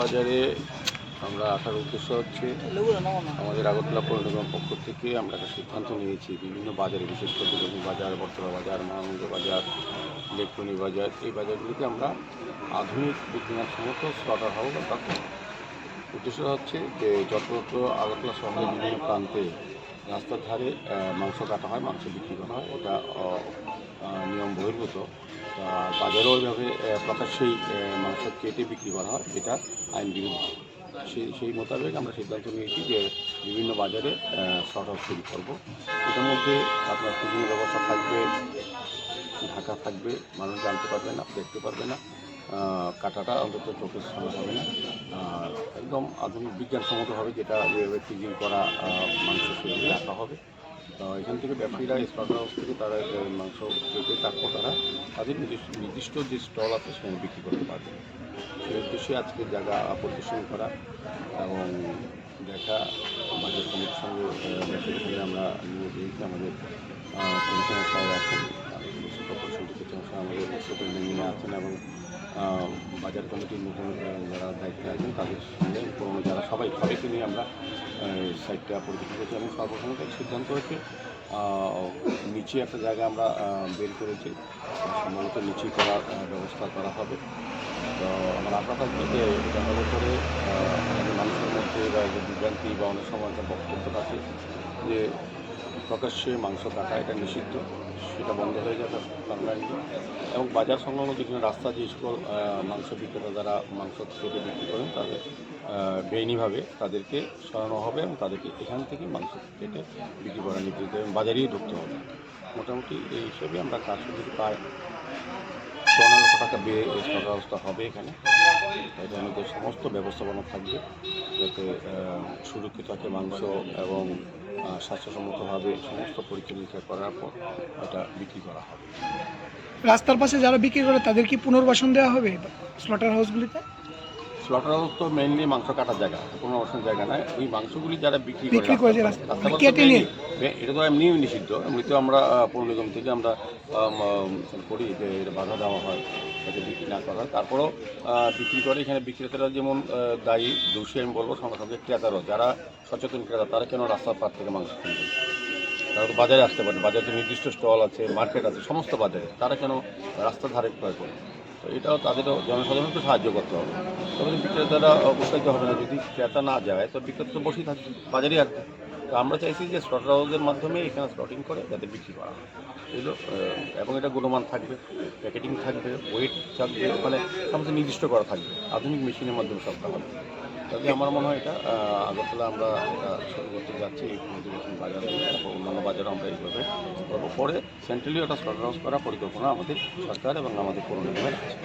বাজারে আমরা আসার উদ্দেশ্য হচ্ছে আমাদের আগরতলা পৌর নিগমের পক্ষ থেকে আমরা একটা সিদ্ধান্ত নিয়েছি বিভিন্ন বাজারে, বিশেষ করে দুর্গাপুর বাজার বর্তলা বাজার মহানন্দ বাজার, ইলেকট্রনিক বাজার, এই বাজারগুলিতে আমরা আধুনিক বিজ্ঞান সমস্ত স্লটার আমরা করব। উদ্দেশ্য হচ্ছে যে যত আগরতলা শহরের বিভিন্ন প্রান্তে রাস্তার ধারে মাংস কাটা হয়, মাংস বিক্রি করা হয় এটা বহির্ভূত বাজারেও ওইভাবে প্রকাশ্যেই মাংস কেটে বিক্রি করা হয়, এটা আইন বিরুদ্ধ সেই সেই মোতাবেক আমরা সিদ্ধান্ত নিয়েছি যে বিভিন্ন বাজারে শর্ট হাউস তৈরি করব। এটার মধ্যে আপনার টিফিন ব্যবস্থা থাকবে, ঢাকা থাকবে, মানুষ জানতে পারবে না, দেখতে পারবে না কাটাটা অন্তত চোখের সামনে হবে না। একদম আধুনিক বিজ্ঞানসম্মত হবে যেটা ফ্রিজিং করা মাংস সেভাবে রাখা হবে। এখান থেকে ব্যবসায়ীরা স্টক হাউস থেকে তারা মাংস কেটে তারপর তারা তাদের নির্দিষ্ট যে স্টল আছে সেখানে বিক্রি করতে পারবে। সেই উদ্দেশ্যে আজকে জায়গা পরিদর্শন করা এবং দেখা, আমাদের কমিটির সঙ্গে আমরা নিয়ে দিয়েছি আমাদের কমিশনার সাহেব আছেন কর্পোরেশন আমাদের আছেন এবং বাজার কমিটির নতুন যারা দায়িত্বে আছেন, তাদের সঙ্গে পুরনো যারা সবাই, সবাইকে নিয়ে আমরা সাইটটা পরিদর্শন করছি এবং সর্বসম্মত সিদ্ধান্ত হয়েছে নিচে একটা জায়গা আমরা বের করেছি। সম্ভবত নিচে করার ব্যবস্থা করা হবে। তো আমার আশা থাকবে যে এটা করে মানুষের মধ্যে বা বিভ্রান্তি বা অনেক সময় একটা বক্তব্য থাকে যে প্রকাশ্যে মাংস কাটা এটা নিষিদ্ধ। সেটা বন্ধ হয়ে যাবে পারমানেন্টলি এবং বাজার সংলগ্ন যেখানে রাস্তা যে সকল মাংস বিক্রেতা যারা মাংস কেটে বিক্রি করেন, তাদের বেআইনিভাবে তাদেরকে সরানো হবে এবং তাদেরকে এখান থেকে মাংস কেটে বিক্রি করা নির্দেশ দেবে বাজারেই ঢুকতে হবে। মোটামুটি এই হিসেবে আমরা কাজ শুরু প্রায় পনেরো লক্ষ টাকা স্টক ব্যবস্থা হবে এখানে। এটার মধ্যে সমস্ত ব্যবস্থাপনা থাকবে যাতে সুরক্ষিত থাকে মাংস এবং স্বাস্থ্যসম্মতভাবে সমস্ত পরীক্ষা করার পর এটা বিক্রি করা হবে। রাস্তার পাশে যারা বিক্রি করে তাদের কি পুনর্বাসন দেওয়া হবে? স্লটার হাউসগুলিতে স্লটার হাউস তো মেইনলি মাংস কাটার জায়গা কোনো অবস্থান জায়গা নয় ওই মাংসগুলি যারা বিক্রি করে কেটে নিয়ে। এটা তো এমনিও নিষিদ্ধ। এমনিতেও আমরা পৌর নিগম থেকে আমরা আম, আম, করি যে এটা বাধা দেওয়া হয় যাতে বিক্রি না করা হয়। তারপরেও বিক্রি করে এখানে বিক্রেতারা যেমন দায়ী দোষী আমি বলব সঙ্গে সঙ্গে ক্রেতারও যারা সচেতন ক্রেতা তারা কেন রাস্তার পার থেকে মাংস কিনবে? তারা তো বাজারে আসতে পারে বাজারে নির্দিষ্ট স্টল আছে মার্কেট আছে সমস্ত বাজারে। তারা কেন রাস্তার ধারে ক্রয় করে তো এটাও তাদেরও জনসাধারণকে সাহায্য করতে হবে। তবে বিক্রেতারা উৎসাহিত হবে না, যদি ক্রেতা না যায় তো বিক্রেতা তো বসেই থাকবে বাজারেই আসবে। তো আমরা চাইছি যে স্লটার হাউসের মাধ্যমে এখানে স্লটিং করে যাতে বিক্রি করা হয়। এগুলো এবং এটা গুণমান থাকবে প্যাকেটিং থাকবে ওয়েট থাকবে মানে সমস্ত নির্দিষ্ট করা থাকবে। আধুনিক মেশিনের মাধ্যমে সবটা হবে। তবে আমার মনে হয় এটা আগরতলা আমরা এটা শুরু করতে যাচ্ছি এই বাজার তারপর অন্যান্য বাজারে আমরা এইভাবে করব। পরে সেন্ট্রালিও স্লটার হাউস করার পরিকল্পনা আমাদের সরকার এবং আমাদের পৌর নিগমের আছে।